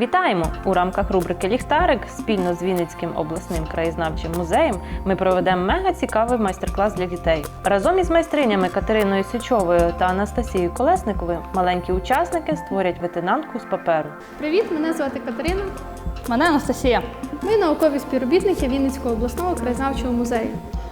Вітаємо! У рамках рубрики Ліхтарик спільно з Вінницьким обласним краєзнавчим музеєм ми проведемо мега цікавий майстер-клас для дітей. Разом із майстринями Катериною Січовою та Анастасією Колесниковою маленькі учасники створять ветенанку з паперу. Привіт, мене звати Катерина. Мене Анастасія. Ми наукові співробітники Вінницького обласного краєзнавчого музею.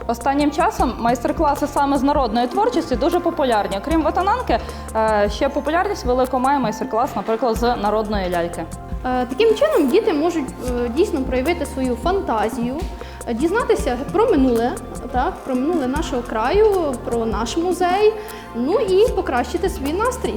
Останнім часом майстер-класи саме з народної творчості дуже популярні. Крім ветенанки, е, ще популярність велику має майстер-клас, наприклад, з народної ляльки. Е, Таким чином діти можуть е, дійсно проявити свою фантазію, е, дізнатися про минуле, так, про минуле нашого краю, про наш музей, ну і покращити свій настрій.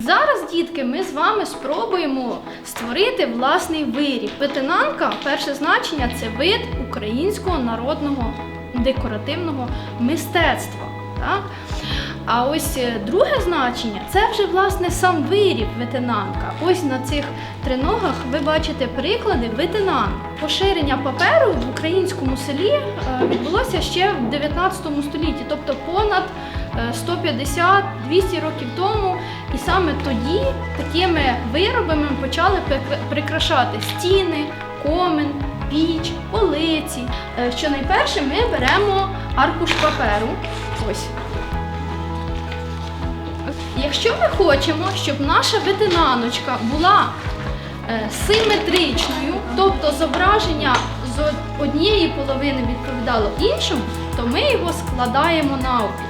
Зараз, дітки, ми з вами спробуємо створити власний виріб. Ветенанка, перше значення це вид українського народного декоративного мистецтва. Так? А ось е, друге значення це вже власне сам виріб ветенанка. Ось на цих триногах ви бачите приклади ветенанк. Поширення паперу в українському селі е, відбулося ще в 19 столітті, тобто понад е, 150-200 років тому. І саме тоді такими виробами почали прикра- прикрашати стіни, комен, піч, полиці. Е, Що найперше ми беремо аркуш паперу. Ось. Якщо ми хочемо, щоб наша ветенаночка була е, симетричною, тобто зображення з однієї половини відповідало іншому, то ми його складаємо навпіл.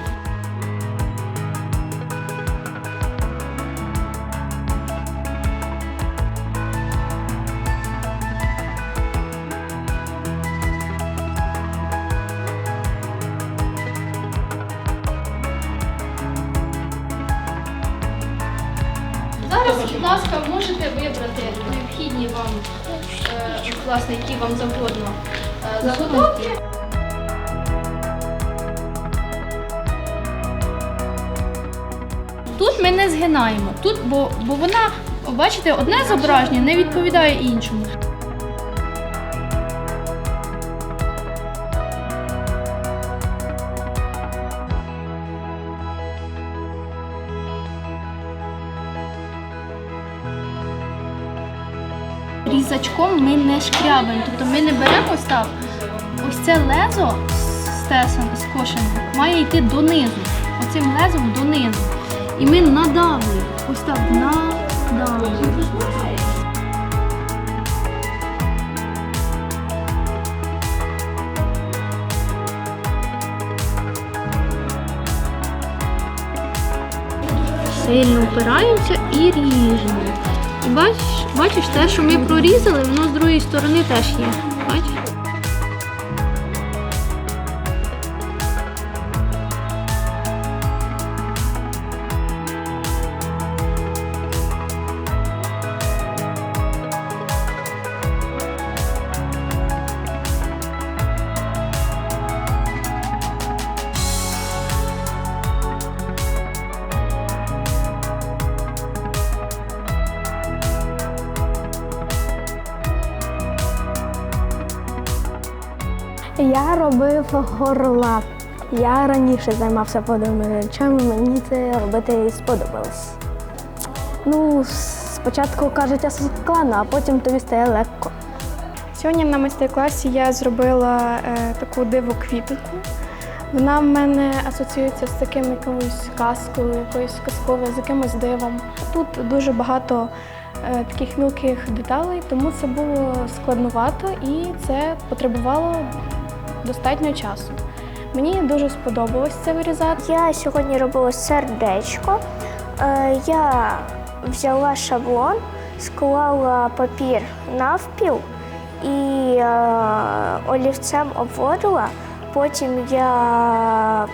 Зараз, будь ласка, можете вибрати необхідні вам, е, власне, які вам завгодно е, заготовки. Тут ми не згинаємо, тут, бо, бо вона, бачите, одне зображення не відповідає іншому. Різачком ми не шкрябаємо, тобто ми не беремо ось так. Ось це лезо скошене, має йти донизу. Оцим лезом донизу. І ми надавлюємо. Ось так надавлюємо. Сильно опираємося і ріжемо. Бачиш, бачиш, те, що ми прорізали, воно з другої сторони теж є. Бачиш? Я робив горла. Я раніше займався подобними речами, мені це робити сподобалось. Ну, спочатку кажуть, складно, а потім тобі стає легко. Сьогодні на майстер-класі я зробила е, таку диву квітку. Вона в мене асоціюється з таким якоюсь казкою, якоюсь казковою, з якимось дивом. Тут дуже багато е, таких мілких деталей, тому це було складновато і це потребувало достатньо часу. Мені дуже сподобалось це вирізати. Я сьогодні робила сердечко. Е, Я взяла шаблон, склала папір навпіл і е, олівцем обводила. Потім я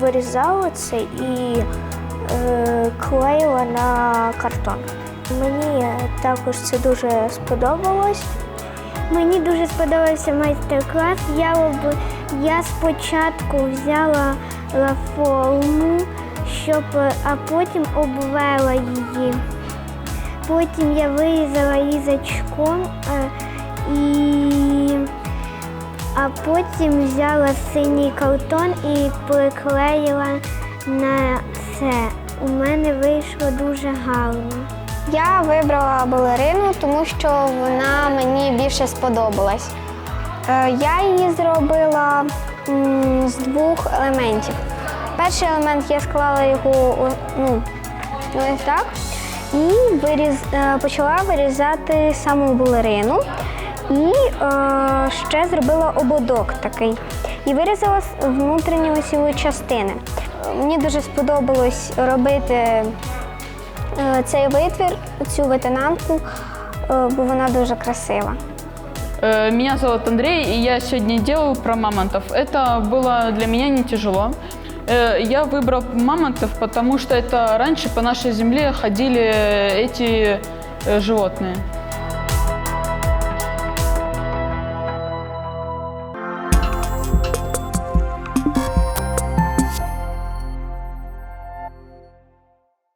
вирізала це і е, клеїла на картон. Мені також це дуже сподобалось. Мені дуже сподобався майстер-клас. Я, об... я спочатку взяла ла форму, щоб... а потім обвела її. Потім я вирізала різачком е, і а потім взяла синій картон і приклеїла на це. У мене вийшло дуже гарно. Я вибрала балерину, тому що вона мені більше сподобалась. Е, Я її зробила з двох елементів. Перший елемент я склала його ну, ось так і виріз, е, почала вирізати саму балерину. І е, ще зробила ободок такий. І вирізала внутрішні осіві частини. Мені дуже сподобалось робити цей витвір, цю ветенанку, е, бо вона дуже красива. Э, Меня зовут Андрей, и я сегодня делаю про мамонтов. Это было для меня не тяжело. Э, Я выбрал мамонтов, потому что это раньше по нашей земле ходили эти э, животные.